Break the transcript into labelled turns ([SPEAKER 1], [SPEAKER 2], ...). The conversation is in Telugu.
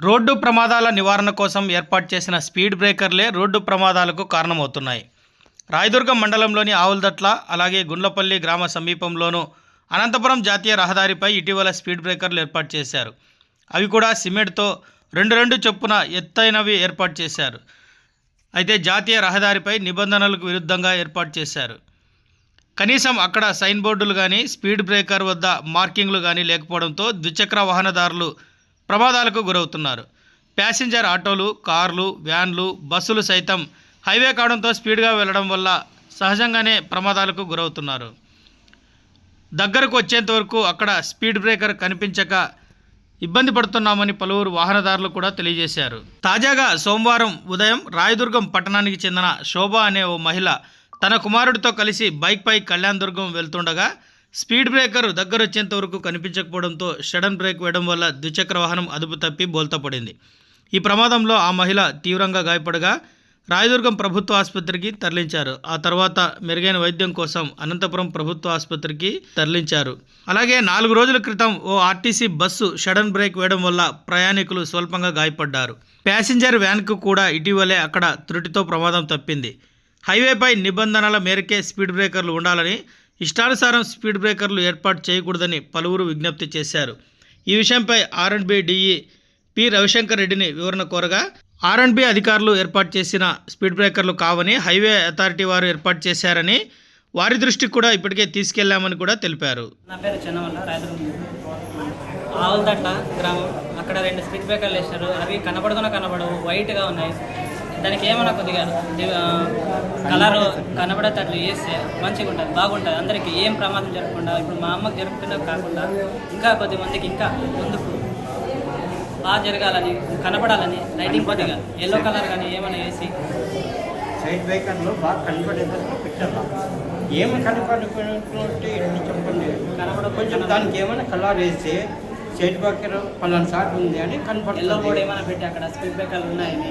[SPEAKER 1] రోడ్డు ప్రమాదాల నివారణ కోసం ఏర్పాటు చేసిన స్పీడ్ బ్రేకర్లే రోడ్డు ప్రమాదాలకు కారణమవుతున్నాయి. రాయదుర్గం మండలంలోని ఆవులదట్ల అలాగే గుండ్లపల్లి గ్రామ సమీపంలోనూ అనంతపురం జాతీయ రహదారిపై ఇటీవల స్పీడ్ బ్రేకర్లు ఏర్పాటు చేశారు. అవి కూడా సిమెంట్తో రెండు రెండు చొప్పున ఎత్తైనవి ఏర్పాటు చేశారు. అయితే జాతీయ రహదారిపై నిబంధనలకు విరుద్ధంగా ఏర్పాటు చేశారు. కనీసం అక్కడ సైన్ బోర్డులు కానీ స్పీడ్ బ్రేకర్ వద్ద మార్కింగ్లు కానీ లేకపోవడంతో ద్విచక్ర వాహనదారులు ప్రమాదాలకు గురవుతున్నారు. ప్యాసింజర్ ఆటోలు కార్లు వ్యాన్లు బస్సులు సైతం హైవే కావడంతో స్పీడ్గా వెళ్ళడం వల్ల సహజంగానే ప్రమాదాలకు గురవుతున్నారు. దగ్గరకు వచ్చేంత వరకు అక్కడ స్పీడ్ బ్రేకర్ కనిపించక ఇబ్బంది పడుతున్నామని పలువురు వాహనదారులు కూడా తెలియజేశారు. తాజాగా సోమవారం ఉదయం రాయదుర్గం పట్టణానికి చెందిన శోభ అనే ఓ మహిళ తన కుమారుడితో కలిసి బైక్పై కళ్యాణ్ దుర్గం వెళ్తుండగా స్పీడ్ బ్రేకర్ దగ్గర వచ్చేంత వరకు కనిపించకపోవడంతో షడన్ బ్రేక్ వేయడం వల్ల ద్విచక్ర వాహనం అదుపు తప్పి బోల్తపడింది ఈ ప్రమాదంలో ఆ మహిళ తీవ్రంగా గాయపడగా రాయదుర్గం ప్రభుత్వ ఆసుపత్రికి తరలించారు. ఆ తర్వాత మెరుగైన వైద్యం కోసం అనంతపురం ప్రభుత్వ ఆసుపత్రికి తరలించారు. అలాగే నాలుగు రోజుల క్రితం ఓ ఆర్టీసీ బస్సు షడన్ బ్రేక్ వేయడం వల్ల ప్రయాణికులు స్వల్పంగా గాయపడ్డారు. ప్యాసింజర్ వ్యాన్కు కూడా ఇటీవలే అక్కడ త్రుటితో ప్రమాదం తప్పింది. హైవేపై నిబంధనల మేరకే స్పీడ్ బ్రేకర్లు ఉండాలని ఇష్టానుసారం స్పీడ్ బ్రేకర్లు ఏర్పాటు చేయకూడదని పలువురు విజ్ఞప్తి చేశారు. ఈ విషయంపై ఆర్ఎండ్బి డిఈ పి రవిశంకర్ రెడ్డిని వివరణ కోరగా ఆర్ఎండ్బి అధికారులు ఏర్పాటు చేసిన స్పీడ్ బ్రేకర్లు కావని హైవే అథారిటీ వారు ఏర్పాటు చేశారని వారి దృష్టికి కూడా ఇప్పటికే తీసుకెళ్ళామని కూడా తెలిపారు.
[SPEAKER 2] నా పేరు ఆవులదట్ట గ్రామం. అక్కడ రెండు స్పీడ్ బ్రేకర్లు వేశారు. అవి కనపడుతున్న కనబడవు వైట్గా ఉన్నాయి. దానికి ఏమన్నా కొద్దిగా కలర్ కనబడేటట్లు వేస్తే మంచిగా ఉంటుంది బాగుంటుంది. అందరికీ ఏం ప్రమాదం జరగకుండా ఇప్పుడు మా అమ్మకి జరుగుతున్నా కాకుండా ఇంకా కొద్ది మందికి ఇంకా ముందుకు బాగా జరగాలని కనపడాలని లైటింగ్ కొద్దిగా ఎల్లో కలర్ కానీ ఏమైనా వేసి
[SPEAKER 3] సైడ్ బ్రేకర్లో బాగా కనపడేటట్టు పెట్టారు ఏమి కనపడుకుంటే ఎన్ని చెప్పండి.
[SPEAKER 2] కనపడ
[SPEAKER 3] కొంచెం దానికి ఏమైనా కలర్ వేస్తే సైడ్ బ్రేకర్ పలానా సాట్ ఉంది అని
[SPEAKER 2] ఎల్లో
[SPEAKER 3] కనపడుతుంది.
[SPEAKER 2] బోర్డు ఏమైనా పెట్టి అక్కడ స్పీడ్ బ్రేకర్లు ఉన్నాయని